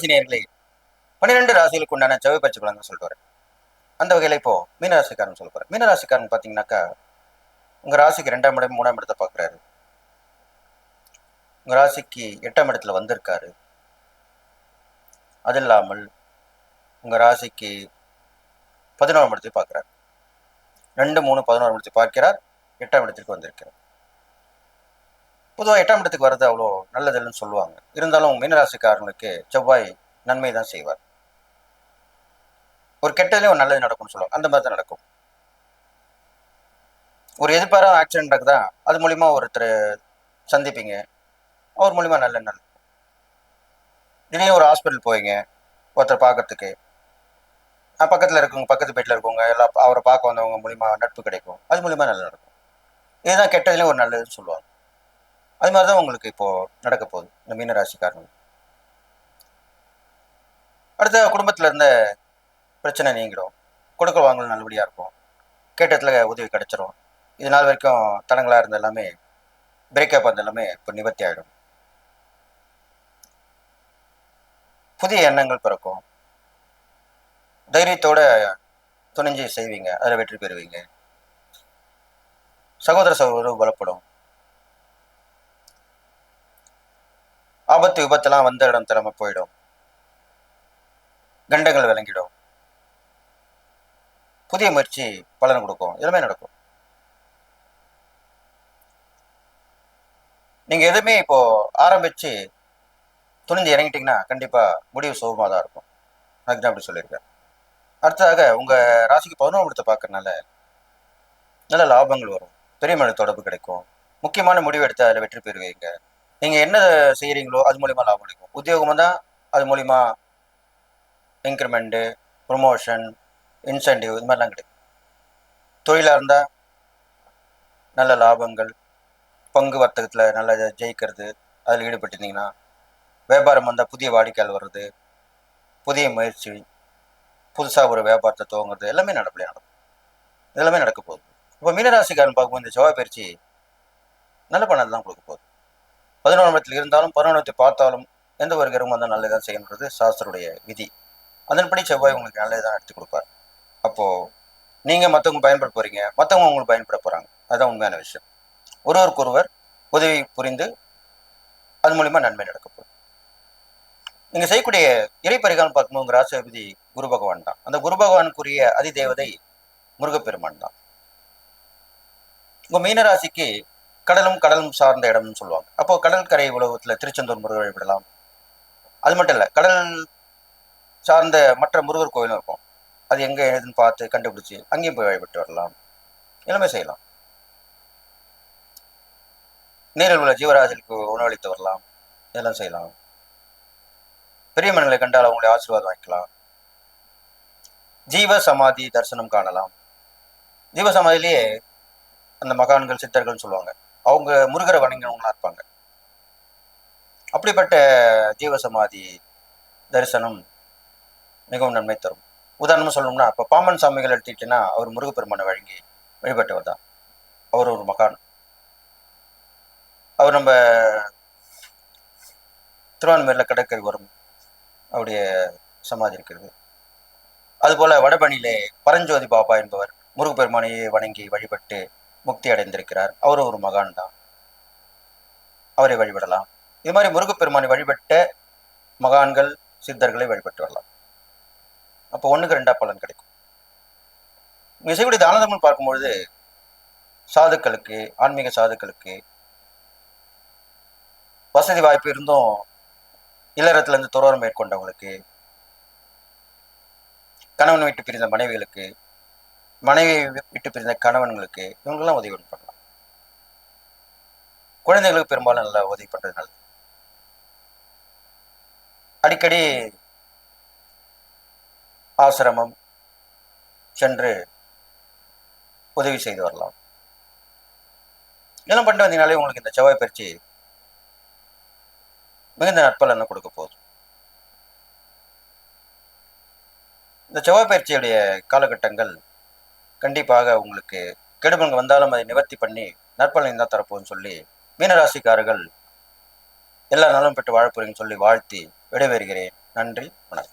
ராசினியர்களே பன்னிரெண்டு ராசிகளுக்கு உண்டான செவ்வாய் பச்சை பலன்கள் சொல்லிட்டு வரேன். அந்த வகையில் இப்போ மீனராசிக்காரன் சொல்ல போறேன். மீனராசிக்காரன் பார்த்தீங்கன்னாக்கா உங்க ராசிக்கு ரெண்டாம் இடம் மூணாம் இடத்தை பார்க்குறாரு. உங்க ராசிக்கு எட்டாம் இடத்துல வந்திருக்காரு. அது இல்லாமல் உங்க ராசிக்கு பதினோராம் இடத்தை பார்க்குறாரு. ரெண்டு மூணு பதினோராம் இடத்தை பார்க்கிறார். எட்டாம் இடத்திற்கு வந்திருக்கிறார். பொதுவாக எட்டாம் இடத்துக்கு வர்றது அவ்வளோ நல்லதில்லைன்னு சொல்லுவாங்க. இருந்தாலும் மீனராசிக்காரங்களுக்கு செவ்வாய் நன்மை தான் செய்வார். ஒரு கெட்டதுலேயும் ஒரு நல்லது நடக்கும்னு சொல்லுவாங்க. அந்த மாதிரி தான் நடக்கும். ஒரு எதிர்பாராத ஆக்சிடென்ட் நடக்குதா? அது மூலிமா ஒருத்தர் சந்திப்பீங்க. அவர் மூலிமா நல்ல நல்ல திடீர்னு ஒரு ஹாஸ்பிட்டல் போவீங்க ஒருத்தர் பார்க்கறதுக்கு. பக்கத்தில் இருக்கவங்க பக்கத்து வீட்டில் இருக்கவங்க எல்லாம் அவரை பார்க்க வந்தவங்க மூலிமா நட்பு கிடைக்கும். அது மூலிமா நல்லா நடக்கும். இதுதான் கெட்டதுலேயும் ஒரு நல்லதுன்னு சொல்லுவாங்க. அது மாதிரி தான் உங்களுக்கு இப்போது நடக்க போகுது இந்த மீனராசிக்காரங்க. அடுத்த குடும்பத்தில் இருந்த பிரச்சனை நீங்கிடும். கொடுக்க வாங்கல் நல்லபடியாக இருக்கும். கேட்டத்தில் உதவி கிடைச்சிரும். இது நாள் வரைக்கும் தடங்களாக இருந்த எல்லாமே பிரேக்கப் அந்த எல்லாமே இப்போ நிவர்த்தி ஆகிடும் புதிய எண்ணங்கள் பிறக்கும். தைரியத்தோட துணிஞ்சு செய்வீங்க அதில் வெற்றி பெறுவீங்க. சகோதர சகோதரம் பலப்படும். ஆபத்து விபத்தெல்லாம் வந்த இடம் திறமை போயிடும். கண்டங்கள் விளங்கிடும். புதிய முயற்சி பலன் கொடுக்கும். எல்லாமே நடக்கும். நீங்க எதுவுமே இப்போ ஆரம்பிச்சு துணிந்து இறங்கிட்டீங்கன்னா கண்டிப்பா முடிவு சுகமாக தான் இருக்கும். அதுக்கு தான் அப்படி சொல்லியிருக்கேன். அடுத்ததாக உங்க ராசிக்கு பதினோரு இடத்தை பார்க்கறனால நல்ல லாபங்கள் வரும். பெரிய மன தொடர்பு கிடைக்கும். முக்கியமான முடிவு எடுத்து அதில் வெற்றி பெறுவீங்க. நீங்க என்ன செய்யறீங்களோ அது மூலியமா லாபம் கிடைக்கும். உத்தியோகமாக தான் அது மூலிமா இன்க்ரிமெண்ட்டு ப்ரொமோஷன் இன்சென்டிவ் இது மாதிரிலாம் கிடைக்கும். தொழிலாக இருந்தால் நல்ல லாபங்கள் பங்கு வர்த்தகத்தில் நல்லா ஜெயிக்கிறது அதில் ஈடுபட்டிருந்தீங்கன்னா வியாபாரம் வந்தால் புதிய வாடிக்கையால் வர்றது புதிய முயற்சி புதுசாக ஒரு வியாபாரத்தை துவங்குறது எல்லாமே நடப்படியாக நடக்கும். இதெல்லாமே நடக்க போகுது. இப்போ மீனராசிக்காரன் பார்க்கும்போது இந்த செவ்வாய் பயிற்சி நல்ல பணம் தான் கொடுக்க போகுது. பதினோரு இடத்துல இருந்தாலும் பதினொன்றத்தை பார்த்தாலும் எந்த ஒரு கிரகம் வந்தால் நல்லதான் செய்யணுன்றது சாஸ்திரருடைய விதி. அதன்படி செவ்வாய் உங்களுக்கு நல்லதான் எடுத்து கொடுப்பார். அப்போது நீங்கள் மற்றவங்க பயன்பட போகிறீங்க மற்றவங்க உங்களுக்கு பயன்பட போகிறாங்க அதுதான் உண்மையான விஷயம். ஒருவருக்கொருவர் உதவி புரிந்து அது மூலிமா நன்மை நடக்கப்படும் நீங்கள் செய்யக்கூடிய இறை பரிகாரம் பார்க்கும்போது உங்கள் ராசிபதி குரு பகவான் தான். அந்த குரு பகவானுக்குரிய அதிதேவதை முருகப்பெருமான் தான். உங்கள் மீனராசிக்கு கடலும் கடலும் சார்ந்த இடம்னு சொல்லுவாங்க. அப்போ கடற்கரை உலகத்தில் திருச்செந்தூர் முருகர் வழிபடலாம் அது மட்டும் இல்லை கடல் சார்ந்த மற்ற முருகர் கோயிலும் இருக்கும். அது எங்கே எதுன்னு பார்த்து கண்டுபிடிச்சி அங்கேயும் போய் வழிபட்டு வரலாம். எல்லாமே செய்யலாம். நீரில் உள்ள ஜீவராசிகளுக்கு உணவளித்து வரலாம். இதெல்லாம் செய்யலாம். பெரிய மனங்களை கண்டால் அவங்களுடைய ஆசீர்வாதம் வாங்கிக்கலாம். ஜீவ சமாதி தரிசனம் காணலாம். ஜீவ சமாதியிலேயே அந்த மகான்கள் சித்தர்கள்னு சொல்லுவாங்க. அவங்க முருகரை வணங்கினவங்களா இருப்பாங்க. அப்படிப்பட்ட ஜீவசமாதி தரிசனம் மிகவும் நன்மை தரும். உதாரணமாக சொல்லணும்னா இப்போ பாமன் சாமிகள் எடுத்துக்கிட்டீங்கன்னா அவர் முருகப்பெருமானை வழங்கி வழிபட்டவர் தான். அவர் ஒரு மகான். அவர் நம்ம திருவான்மையில் கடற்கரை வரும் அவருடைய சமாதி இருக்கிறது. அதுபோல் வடபணியிலே பரஞ்சோதி பாபா என்பவர் முருகப்பெருமானையே வணங்கி வழிபட்டு முக்தி அடைந்திருக்கிறார் அவரும் ஒரு மகான் தான் அவரை வழிபடலாம். இது மாதிரி முருகப்பெருமானை வழிபட்ட மகான்கள் சித்தர்களை வழிபட்டு வரலாம். அப்போ ஒன்றுக்கு ரெண்டா பலன் கிடைக்கும். இங்கே செய்யக்கூடிய தானதம்னு பார்க்கும்பொழுது சாதுக்களுக்கு ஆன்மீக சாதுக்களுக்கு வசதி வாய்ப்பு இருந்தும் இல்லறத்துலேருந்து துறவரம் மேற்கொண்டவங்களுக்கு கணவன் வீட்டு பிரிந்த மனைவிகளுக்கு மனைவி விட்டு பிரிந்த கணவன்களுக்கு இவங்கெல்லாம் உதவி பண்ணலாம் குழந்தைகளுக்கு பெரும்பாலும் நல்லா உதவி பண்ணுறது நல்லது. அடிக்கடி ஆசிரமம் சென்று உதவி செய்து வரலாம். இதெல்லாம் பண்ணிட்டு வந்தீங்கனாலே உங்களுக்கு இந்த செவ்வாய் பயிற்சி மிகுந்த நட்பலனை கொடுக்க போகுது. இந்த செவ்வாய் பயிற்சியுடைய காலகட்டங்கள் கண்டிப்பாக உங்களுக்கு கெடுபங்க வந்தாலும் அதை நிவர்த்தி பண்ணி நற்பலன் தான் தரப்போன்னு சொல்லி மீனராசிக்காரர்கள் எல்லா நலம் பெற்று வாழப்போறீங்கன்னு சொல்லி வாழ்த்தி விடைபெறுகிறேன். நன்றி வணக்கம்.